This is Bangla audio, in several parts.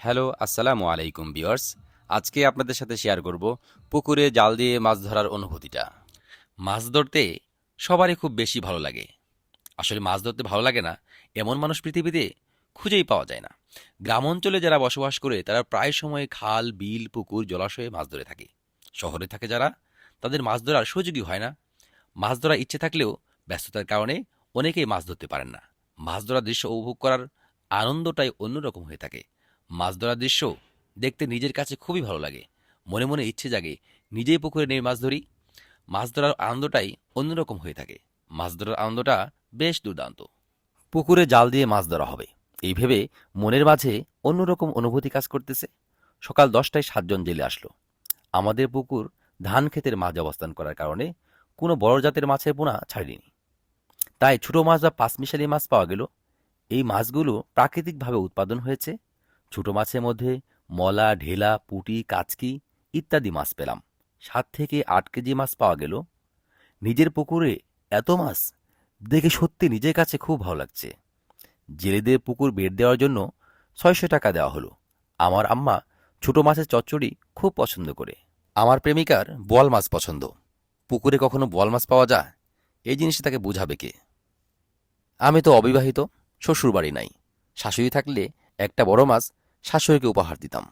হ্যালো, আসসালামু আলাইকুম বিয়ার্স আজকে আপনাদের সাথে শেয়ার করব পুকুরে জাল দিয়ে মাছ ধরার অনুভূতিটা। মাছ ধরতে সবারই খুব বেশি ভালো লাগে। আসলে মাছ ধরতে ভালো লাগে না, এমন মানুষ পৃথিবীতে খুঁজেই পাওয়া যায় না। গ্রাম অঞ্চলে যারা বসবাস করে, তারা প্রায় সময় খাল, বিল, পুকুর, জলাশয়ে মাছ ধরে থাকে। শহরে থাকে যারা, তাদের মাছ ধরার সুযোগই হয় না। মাছ ধরার ইচ্ছে থাকলেও ব্যস্ততার কারণে অনেকেই মাছ ধরতে পারেন না। মাছ ধরার দৃশ্য উপভোগ করার আনন্দটাই অন্যরকম হয়ে থাকে। মাছ ধরার দৃশ্য দেখতে নিজের কাছে খুবই ভালো লাগে। মনে মনে ইচ্ছে জাগে, নিজেই পুকুরে নেমে মাছ ধরি। মাছ ধরার আনন্দটাই অন্যরকম হয়ে থাকে। মাছ ধরার আনন্দটা বেশ দুর্দান্ত। পুকুরে জাল দিয়ে মাছ ধরা হবে। এই ভেবে মনের মাঝে অন্যরকম অনুভূতি কাজ করতেছে। সকাল দশটায় সাতজন জেলে আসলো। আমাদের পুকুর ধান ক্ষেতের মাঝে অবস্থান করার কারণে কোনো বড় জাতের মাছের পোনা ছাড়িনি। তাই ছোট মাছ বা পাঁচমিশালি মাছ পাওয়া গেল। এই মাছগুলো প্রাকৃতিকভাবে উৎপাদন হয়েছে। ছোট মাছের মধ্যে মলা, ঢেলা, পুঁটি, কাচকি ইত্যাদি মাছ পেলাম। সাত থেকে আট কেজি মাছ পাওয়া গেল। নিজের পুকুরে এত মাছ দেখে সত্যি নিজের কাছে খুব ভালো লাগছে। জেলেদের পুকুর বের দেওয়ার জন্য ছয়শো টাকা দেওয়া হলো। আমার আম্মা ছোট মাছের চচ্চড়ি খুব পছন্দ করে। আমার প্রেমিকার বোয়াল মাছ পছন্দ। পুকুরে কখনো বোয়াল মাছ পাওয়া যায়? এই জিনিসটা তাকে বোঝাবে কে? আমি তো অবিবাহিত শ্বশুর বাড়ি নাই। শাশুড়ি থাকলে একটা বড় মাছ শাশুড়িকে উপহার দিতাম।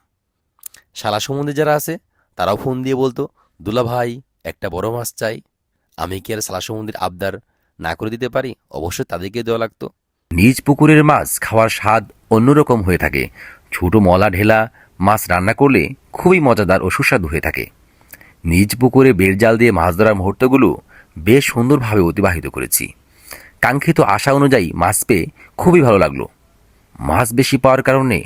শালা সম্বন্ধে যারা আছে, তারাও ফোন দিয়ে বলতো, দুলা ভাই, একটা বড় মাছ চাই। আমি কি আর শালা সম্বন্ধের আবদার না করে দিতে পারি? অবশ্যই তাদেরকে দেওয়া লাগতো। নিজ পুকুরের মাছ খাওয়ার স্বাদ অন্যরকম হয়ে থাকে। ছোট মলা ঢেলা মাছ রান্না করলে খুবই মজাদার ও সুস্বাদু হয়ে থাকে। নিজ পুকুরে বের জাল দিয়ে মাছ ধরার মুহূর্তগুলো বেশ সুন্দরভাবে অতিবাহিত করেছি। কাঙ্ক্ষিত আশা অনুযায়ী মাছ পেয়ে খুবই ভালো লাগল। মাছ বেশি পাওয়ার কারণে